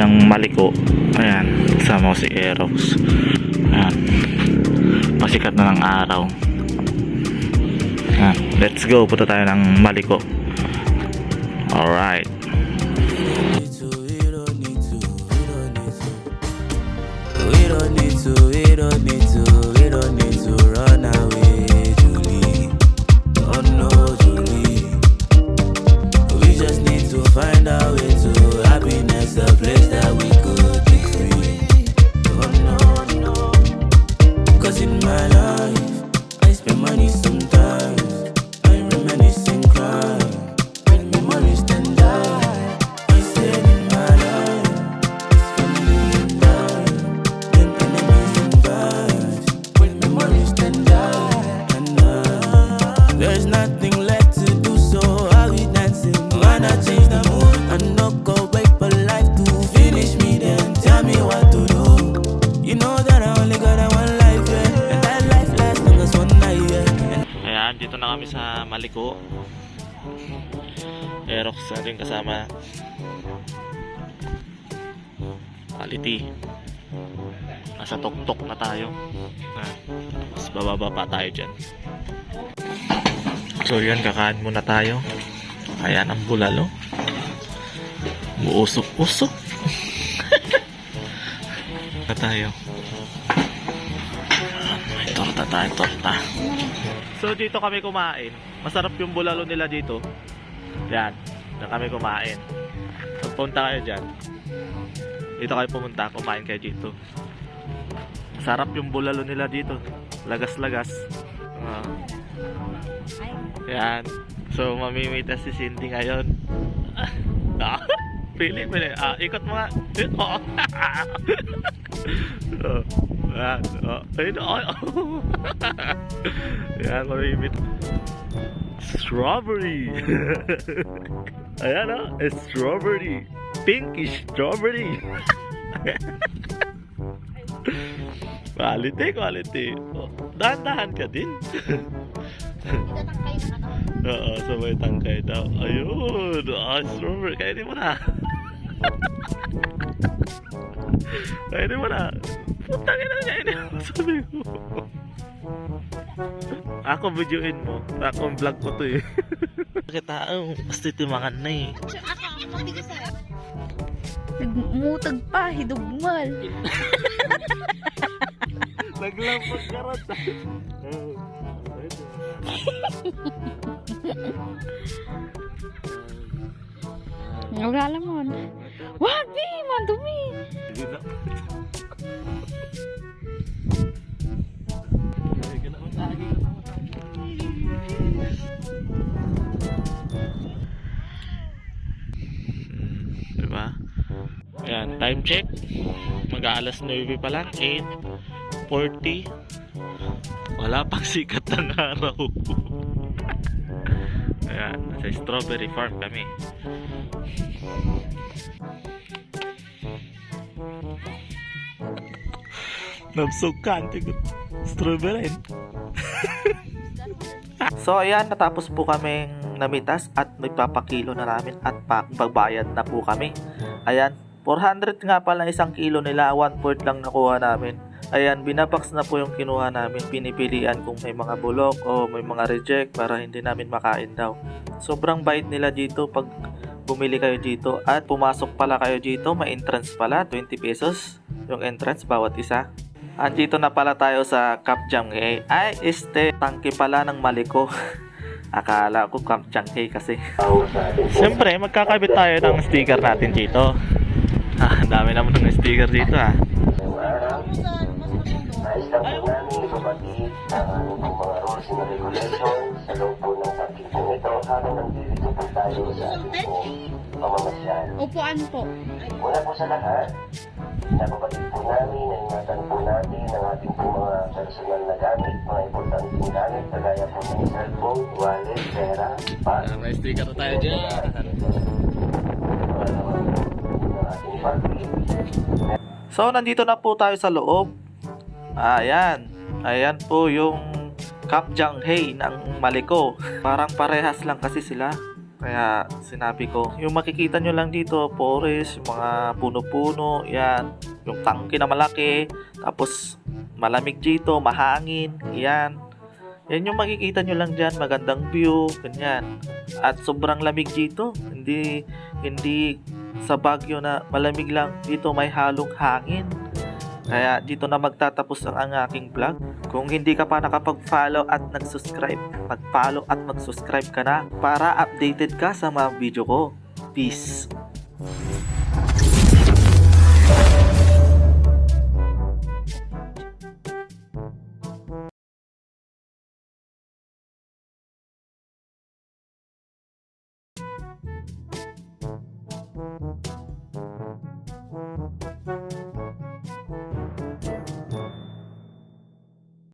kami ng Maliko. Ayan, kasama ko si Aerox. Ayan. Pasikat na ng araw. Ayan, let's go. Punta tayo ng Maliko. Alright. We don't need to, we don't need to, dito na kami sa Maliko. Aerox natin kasama. Quality. Nasa tuktok na tayo. Ah, Mas bababa pa tayo dyan. So yan, kakain muna tayo. Ayan ang bulalo. Muusok-usok. na tayo. Ayan, May torta tayo, torta. So dito kami kumain. Masarap yung bulalo nila dito. Yan. Diyan kami kumain. Pagpunta kayo dyan. Dito kayo pumunta. Kumain kayo dito. Sarap yung bulalo nila dito. Lagas-lagas. Ah. yan. So mamimita si Cindy ngayon. Pili, pili. Ah, ikot mo nga. Oh. oh. Yan. Oh. Ayun. Oh. Yan, mamimit. Strawberry. Ayan oh, strawberry. Pinkish strawberry. quality, quality. Oh, dahan-dahan ka din. Oo, sabay tangkay daw. Ayun, ah, strawberry. Kainin mo na. Kainin mo na. Putang ina, mo. Sabi ko. Ako videoin mo. Ako ang vlog ko to eh. Bakit tao? Basta timangan na eh. Nagmutag pa, hidugmal. Naglampag ka rin. Wala naman. Wag, di, mandumi. Diba? Ayan, time check. Mag-aalas 9 pa lang. 8.40. Wala pang sikat ng araw. Ayan, sa strawberry farm kami. Nabsukan, tigot. Strawberry. so ayan, natapos po kaming namitas at magpapakilo na namin at pagbayad na po kami. Ayan, 400 nga pala isang kilo nila, 1 fourth lang nakuha namin. Ayan, binabox na po yung kinuha namin. Pinipilian kung may mga bulok o may mga reject para hindi namin makain daw. Sobrang bait nila dito pag bumili kayo dito at pumasok pala kayo dito, may entrance pala, 20 pesos yung entrance bawat isa. Andito na pala tayo sa Kapjanghe. Ay, este, tangke pala ng Maliko. Akala ko Kapjanghe kasi. Siyempre, magkakabit tayo ng sticker natin dito. Ah, dami naman ng sticker dito ah. Lang po pong mga rules and regulations sa loob po ng pagkikong ito habang nandito tayo sa ating pong pamamasyal. Upuan po. Una po sa lahat, nababatid po namin na ingatan po natin ang ating pong mga personal na gamit, mga importanteng gamit, kagaya po ng cellphone, wallet, pera, bag, may sticker na tayo dyan. So, nandito na po tayo sa loob. Ayan. Ayan po yung Kapjanghe ng Maliko. Parang parehas lang kasi sila. Kaya sinabi ko, yung makikita nyo lang dito, forest, mga puno-puno, yan. Yung tangke na malaki, tapos malamig dito, mahangin, yan. Yan yung makikita nyo lang dyan, magandang view, ganyan. At sobrang lamig dito, hindi, hindi sa Baguio na malamig lang, dito may halong hangin. Kaya dito na magtatapos ang, ang aking vlog. Kung hindi ka pa nakapag-follow at nag-subscribe, mag-follow at mag-subscribe ka na para updated ka sa mga video ko. Peace!